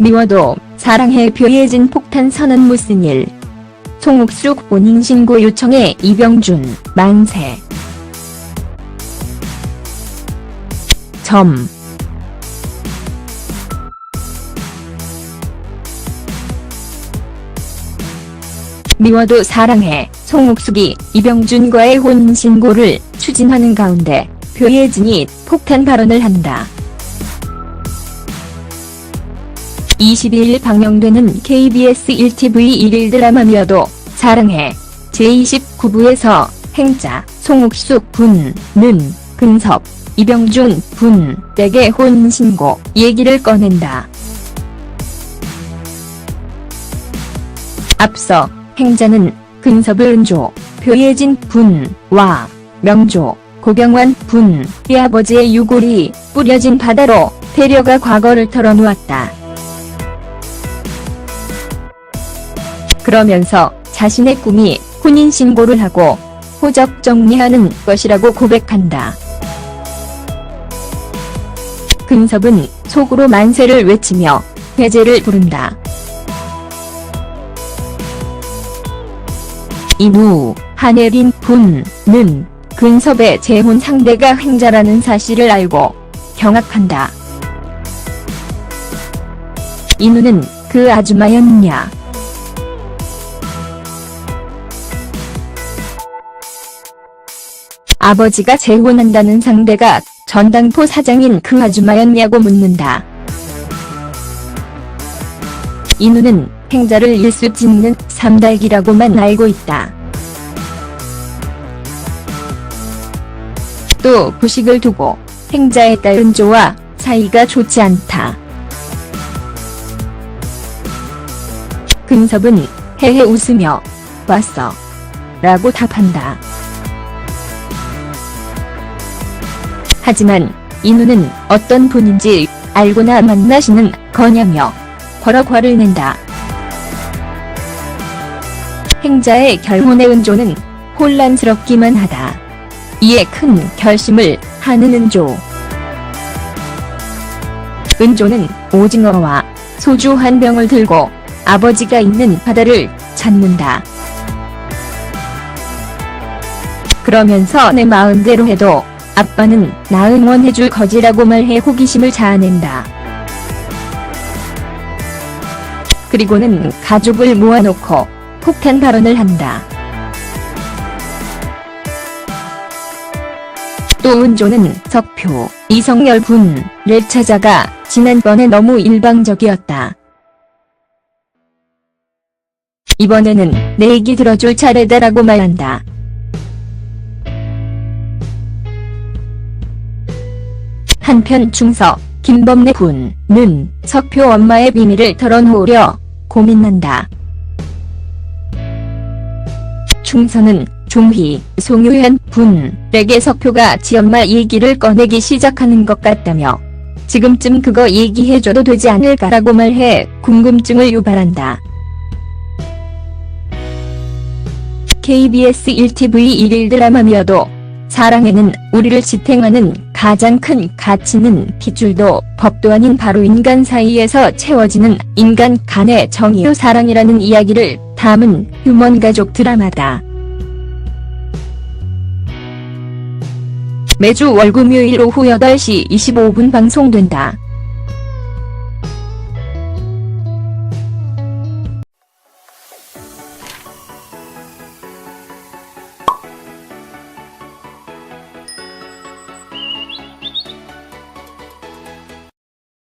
미워도 사랑해 표예진 폭탄 선언 무슨 일. 송욱숙 본인신고 요청해 이병준 만세. 점. 미워도 사랑해 송욱숙이 이병준과의 혼인신고를 추진하는 가운데 표예진이 폭탄 발언을 한다. 22일 방영되는 KBS 1TV 1일 드라마 미워도 사랑해 제29부에서 행자 송욱숙 분는 근섭 이병준 분 댁의 혼인신고 얘기를 꺼낸다. 앞서 행자는 근섭을 은조, 표예진 분와 명조, 고경환 분의 아버지의 유골이 뿌려진 바다로 데려가 과거를 털어놓았다. 그러면서 자신의 꿈이 혼인신고를 하고 호적 정리하는 것이라고 고백한다. 근섭은 속으로 만세를 외치며 회제를 부른다. 이후 한혜린 군는 근섭의 재혼 상대가 행자라는 사실을 알고 경악한다. 이누는 그 아주마였냐? 아버지가 재혼한다는 상대가 전당포 사장인 그 아주마였냐고 묻는다. 이누는 행자를 일수 짓는 삼달기라고만 알고 있다. 또 부식을 두고 행자의 딸 은조와 사이가 좋지 않다. 근섭은 헤헤 웃으며 왔어 라고 답한다. 하지만 이누는 어떤 분인지 알고나 만나시는 거냐며 버럭 화를 낸다. 행자의 결혼의 은조는 혼란스럽기만 하다. 이에 큰 결심을 하는 은조. 은조는 오징어와 소주 한 병을 들고 아버지가 있는 바다를 찾는다. 그러면서 내 마음대로 해도 아빠는 나 응원해줄 거지라고 말해 호기심을 자아낸다. 그리고는 가족을 모아놓고 폭탄 발언을 한다. 또 은조는 석표, 이성열 분을 찾아가 지난번에 너무 일방적이었다. 이번에는 내 얘기 들어줄 차례다라고 말한다. 한편 중서, 김범래 군은 석표 엄마의 비밀을 털어놓으려 고민한다. 충서는 종희, 송유현 분에게 석표가 지엄마 얘기를 꺼내기 시작하는 것 같다며 지금쯤 그거 얘기해줘도 되지 않을까라고 말해 궁금증을 유발한다. KBS 1TV 1일 드라마미어도 사랑에는 우리를 지탱하는 가장 큰 가치는 핏줄도 법도 아닌 바로 인간 사이에서 채워지는 인간 간의 정의요 사랑이라는 이야기를 담은 휴먼 가족 드라마다. 매주 월금요일 오후 8시 25분 방송된다.